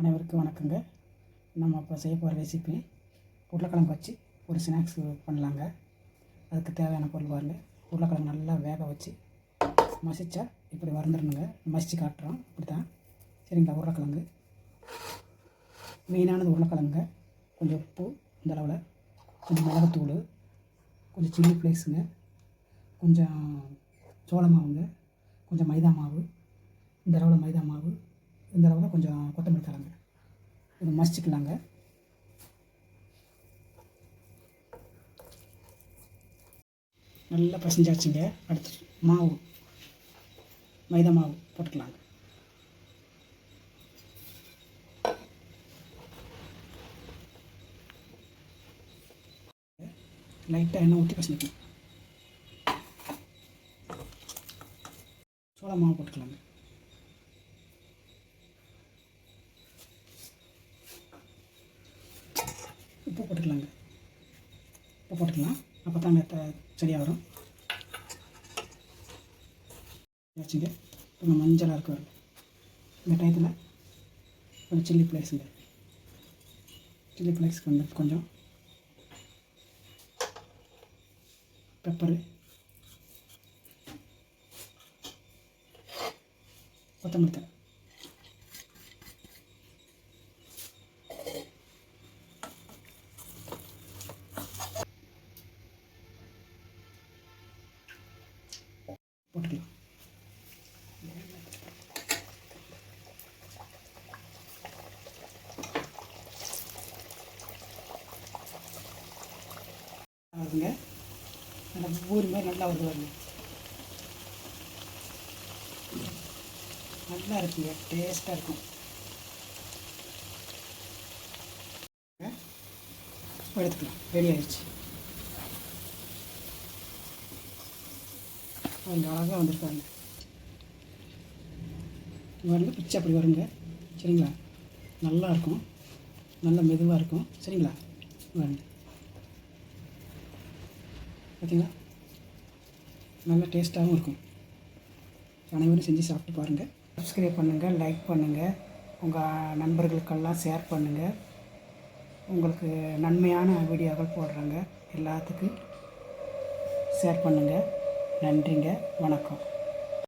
அனைவருக்கும் வணக்கங்க. நம்ம இப்போ செய்ய போகிற ரெசிபி உருளைக்கிழங்கு வச்சு ஒரு ஸ்நாக்ஸ் பண்ணலாங்க. அதுக்கு தேவையான பொருள் பாருங்கள் உருளைக்கிழங்கு நல்லா வேக வச்சு மசிச்சா இப்படி வறந்துடணுங்க மசிச்சு காட்டுறோம். இப்படி தான் சரிங்களா உருளைக்கிழங்கு. மெயினானது உருளைக்கிழங்குங்க. கொஞ்சம் உப்பு இந்த அளவில் கொஞ்சம் மிளகுத்தூள் கொஞ்சம் சில்லி ஃப்ளேக்ஸுங்க கொஞ்சம் சோள மாவுங்க. கொஞ்சம் மைதா மாவு. இந்த அளவில் மைதா மாவு. இந்த அளவில் கொஞ்சம் கொத்தமல்லி இதை மசிச்சுக்கலாங்க. நல்லா பசஞ்சாச்சுங்க. அடுத்து மாவு மைதா மாவு போட்டுக்கலாங்க. லைட்டாக எண்ணெய் ஊற்றி பசஞ்சிக்கலாம் சோள மாவு போட்டுக்கலாங்க. உப்பு போட்டுக்கலாங்க. உப்பு போட்டுக்கலாம். அப்போ தாங்க த- சரியாக வரும். வச்சுங்க. கொஞ்சம் மஞ்சளாக இருக்கும் வருங்க இந்த டயத்தில் கொஞ்சம் சில்லி ஃப்ளேக்ஸுங்க. சில்லி ஃப்ளேக்ஸ் கொஞ்சம் கொஞ்சம். பெப்பரு. கொத்தமல்லி தலை போட்டுக்கலாம் வருங்க நல்லா பூரி மாதிரி நல்லா வருது வருங்க நல்லா இருக்குங்க. டேஸ்ட்டாக இருக்கும். எடுத்துக்கலாம். ரெடி ஆயிடுச்சு. அவங்க அழகாக வந்திருக்காங்க பாருங்க. பிச்சை அப்படி வருங்க. சரிங்களா? நல்லா இருக்கும். நல்ல மெதுவாக இருக்கும். சரிங்களா? பாருங்க. பார்த்தீங்களா நல்ல டேஸ்ட்டாகவும் இருக்கும். அனைவரும் செஞ்சு சாப்பிட்டு பாருங்கள் சப்ஸ்கிரைப் பண்ணுங்கள் லைக் பண்ணுங்கள் உங்கள் நண்பர்களுக்கெல்லாம் ஷேர் பண்ணுங்கள் உங்களுக்கு நன்மையான வீடியோக்கள் போடுறாங்க. எல்லாத்துக்கும் ஷேர் பண்ணுங்கள் நன்றிங்க. வணக்கம்.